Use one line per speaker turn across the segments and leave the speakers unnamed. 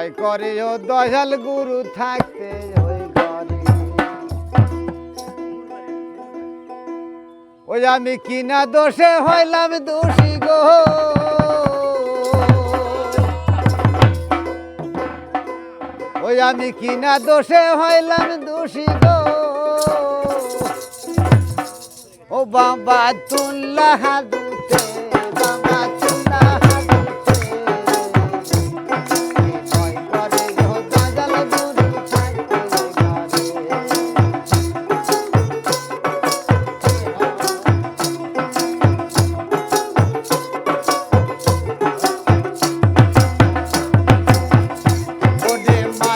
দয় করে ও দয়াল গুরু থাকতে ওই ঘরে। ওই আমি কিনা দোষে হইলাম দোষী গো। ওই আমি কিনা দোষে হইলাম দোষী গো। ও বাবা তুল্লাহ দুতে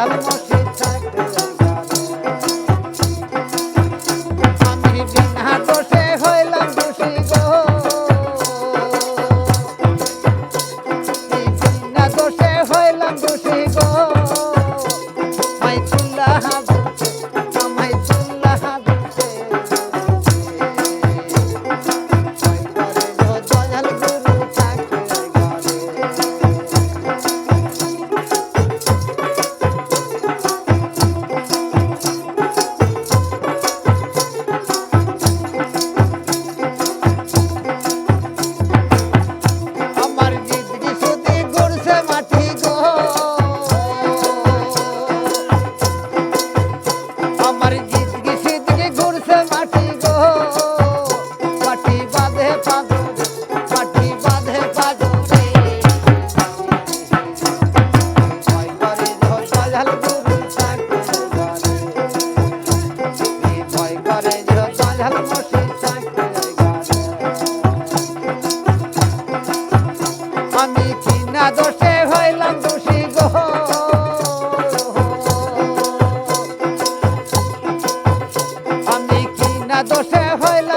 চালু দশে হইল